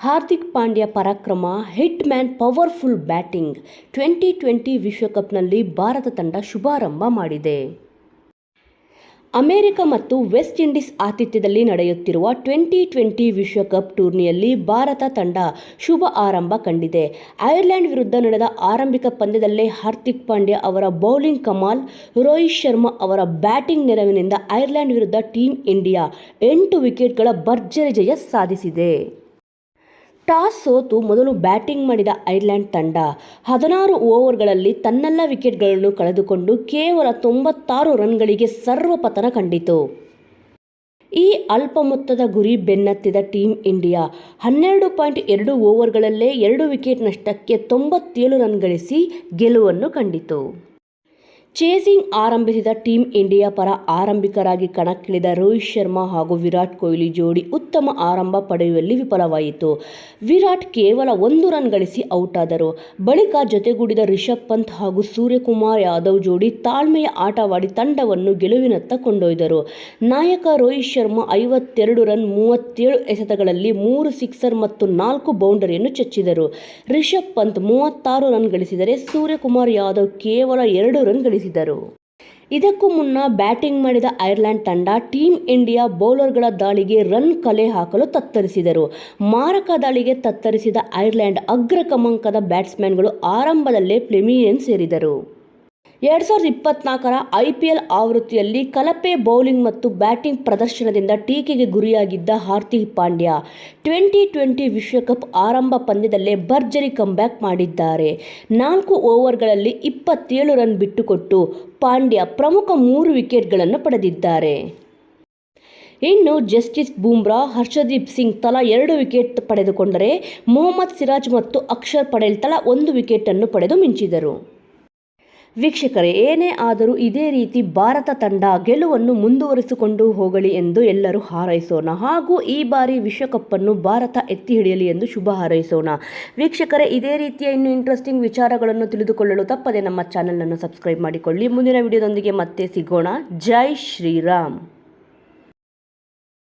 ಹಾರ್ದಿಕ್ ಪಾಂಡ್ಯ ಪರಾಕ್ರಮ hitman powerful batting, twenty twenty ವಿಶ್ವಕಪ್ನಲ್ಲಿ ಭಾರತ ತಂಡ ಶುಭಾರಂಭ ಮಾಡಿದೆ. ಅಮೆರಿಕ ಮತ್ತು ವೆಸ್ಟ್ ಇಂಡೀಸ್ ಆತಿಥ್ಯದಲ್ಲಿ ನಡೆಯುತ್ತಿರುವ ಟ್ವೆಂಟಿ ಟ್ವೆಂಟಿ ವಿಶ್ವಕಪ್ ಟೂರ್ನಿಯಲ್ಲಿ ಭಾರತ ತಂಡ ಶುಭ ಆರಂಭ ಕಂಡಿದೆ. ಐರ್ಲೆಂಡ್ ವಿರುದ್ಧ ನಡೆದ ಆರಂಭಿಕ ಪಂದ್ಯದಲ್ಲೇ ಹಾರ್ದಿಕ್ ಪಾಂಡ್ಯ ಅವರ ಬೌಲಿಂಗ್ ಕಮಾಲ್, ರೋಹಿತ್ ಶರ್ಮಾ ಅವರ ಬ್ಯಾಟಿಂಗ್ ನೆರವಿನಿಂದ ಐರ್ಲೆಂಡ್ ವಿರುದ್ಧ ಟೀಂ ಇಂಡಿಯಾ ಎಂಟು ವಿಕೆಟ್ಗಳ ಭರ್ಜರಿ ಜಯ ಸಾಧಿಸಿದೆ. ಟಾಸ್ ಸೋತು ಮೊದಲು ಬ್ಯಾಟಿಂಗ್ ಮಾಡಿದ ಐರ್ಲೆಂಡ್ ತಂಡ. ಹದಿನಾರು ಓವರ್ಗಳಲ್ಲಿ ತನ್ನೆಲ್ಲ ವಿಕೆಟ್ಗಳನ್ನು ಕಳೆದುಕೊಂಡು ಕೇವಲ ತೊಂಬತ್ತಾರು ರನ್ಗಳಿಗೆ ಸರ್ವಪತನ ಕಂಡಿತು. ಈ ಅಲ್ಪ ಮೊತ್ತದ ಗುರಿ ಬೆನ್ನತ್ತಿದ ಟೀಂ ಇಂಡಿಯಾ, ಹನ್ನೆರಡು ಪಾಯಿಂಟ್ ಎರಡು ಓವರ್ಗಳಲ್ಲೇ ಎರಡು ವಿಕೆಟ್ ನಷ್ಟಕ್ಕೆ ತೊಂಬತ್ತೇಳು ರನ್ ಗಳಿಸಿ ಗೆಲುವನ್ನು ಕಂಡಿತು. ಚೇಸಿಂಗ್ ಆರಂಭಿಸಿದ ಟೀಂ ಇಂಡಿಯಾ ಪರ ಆರಂಭಿಕರಾಗಿ ಕಣಕ್ಕಿಳಿದ ರೋಹಿತ್ ಶರ್ಮಾ ಹಾಗೂ ವಿರಾಟ್ ಕೊಹ್ಲಿ ಜೋಡಿ ಉತ್ತಮ ಆರಂಭ ಪಡೆಯುವಲ್ಲಿ ವಿಫಲವಾಯಿತು. ವಿರಾಟ್ ಕೇವಲ ಒಂದು ರನ್ ಗಳಿಸಿ ಔಟ್ ಆದರು. ಬಳಿಕ ಜೊತೆಗೂಡಿದ ರಿಷಬ್ ಪಂತ್ ಹಾಗೂ ಸೂರ್ಯಕುಮಾರ್ ಯಾದವ್ ಜೋಡಿ ತಾಳ್ಮೆಯ ಆಟವಾಡಿ ತಂಡವನ್ನು ಗೆಲುವಿನತ್ತ ಕೊಂಡೊಯ್ದರು. ನಾಯಕ ರೋಹಿತ್ ಶರ್ಮಾ ಐವತ್ತೆರಡು ರನ್, ಮೂವತ್ತೇಳು ಎಸೆತಗಳಲ್ಲಿ ಮೂರು ಸಿಕ್ಸರ್ ಮತ್ತು ನಾಲ್ಕು ಬೌಂಡರಿಯನ್ನು ಚಚ್ಚಿದರು. ರಿಷಬ್ ಪಂತ್ ಮೂವತ್ತಾರು ರನ್ ಗಳಿಸಿದರೆ ಸೂರ್ಯಕುಮಾರ್ ಯಾದವ್ ಕೇವಲ ಎರಡು ರನ್ ಗಳಿಸಿದರು ಇದಕ್ಕೂ ಮುನ್ನ ಬ್ಯಾಟಿಂಗ್ ಮಾಡಿದ ಐರ್ಲೆಂಡ್ ತಂಡ ಟೀಂ ಇಂಡಿಯಾ ಬೌಲರ್ಗಳ ದಾಳಿಗೆ ರನ್ ಕಲೆ ಹಾಕಲು ತತ್ತರಿಸಿದರು. ಮಾರಕ ದಾಳಿಗೆ ತತ್ತರಿಸಿದ ಐರ್ಲೆಂಡ್ ಅಗ್ರ ಕ್ರಮಾಂಕದ ಬ್ಯಾಟ್ಸ್ಮನ್ಗಳು ಆರಂಭದಲ್ಲೇ ಪ್ಲೆಮಿಯನ್ ಸೇರಿದರು. ಎರಡು ಸಾವಿರದ ಇಪ್ಪತ್ನಾಲ್ಕರ ಐ ಪಿ ಎಲ್ ಆವೃತ್ತಿಯಲ್ಲಿ ಕಲಪೆ ಬೌಲಿಂಗ್ ಮತ್ತು ಬ್ಯಾಟಿಂಗ್ ಪ್ರದರ್ಶನದಿಂದ ಟೀಕೆಗೆ ಗುರಿಯಾಗಿದ್ದ ಹಾರ್ದಿಕ್ ಪಾಂಡ್ಯ ಟ್ವೆಂಟಿ ಟ್ವೆಂಟಿ ವಿಶ್ವಕಪ್ ಆರಂಭ ಪಂದ್ಯದಲ್ಲೇ ಭರ್ಜರಿ ಕಂಬ್ಯಾಕ್ ಮಾಡಿದ್ದಾರೆ. ನಾಲ್ಕು ಓವರ್ಗಳಲ್ಲಿ ಇಪ್ಪತ್ತೇಳು ರನ್ ಬಿಟ್ಟುಕೊಟ್ಟು ಪಾಂಡ್ಯ ಪ್ರಮುಖ ಮೂರು ವಿಕೆಟ್ಗಳನ್ನು ಪಡೆದಿದ್ದಾರೆ. ಇನ್ನು ಜಸ್ಟಿಸ್ ಬೂಮ್ರಾ, ಹರ್ಷದೀಪ್ ಸಿಂಗ್ ತಲಾ ಎರಡು ವಿಕೆಟ್ ಪಡೆದುಕೊಂಡರೆ ಮೊಹಮ್ಮದ್ ಸಿರಾಜ್ ಮತ್ತು ಅಕ್ಷರ್ ಪಟೇಲ್ ತಲಾ ಒಂದು ವಿಕೆಟನ್ನು ಪಡೆದು ಮಿಂಚಿದರು. ವೀಕ್ಷಕರೇ, ಏನೇ ಆದರೂ ಇದೇ ರೀತಿ ಭಾರತ ತಂಡ ಗೆಲುವನ್ನು ಮುಂದುವರಿಸಿಕೊಂಡು ಹೋಗಲಿ ಎಂದು ಎಲ್ಲರೂ ಹಾರೈಸೋಣ. ಹಾಗೂ ಈ ಬಾರಿ ವಿಶ್ವಕಪ್ಪನ್ನು ಭಾರತ ಎತ್ತಿ ಹಿಡಿಯಲಿ ಎಂದು ಶುಭ ಹಾರೈಸೋಣ. ವೀಕ್ಷಕರೇ, ಇದೇ ರೀತಿಯ ಇನ್ನು ಇಂಟ್ರೆಸ್ಟಿಂಗ್ ವಿಚಾರಗಳನ್ನು ತಿಳಿದುಕೊಳ್ಳಲು ತಪ್ಪದೆ ನಮ್ಮ ಚಾನಲನ್ನು ಸಬ್ಸ್ಕ್ರೈಬ್ ಮಾಡಿಕೊಳ್ಳಿ. ಮುಂದಿನ ವಿಡಿಯೋದೊಂದಿಗೆ ಮತ್ತೆ ಸಿಗೋಣ. ಜೈ ಶ್ರೀರಾಮ್.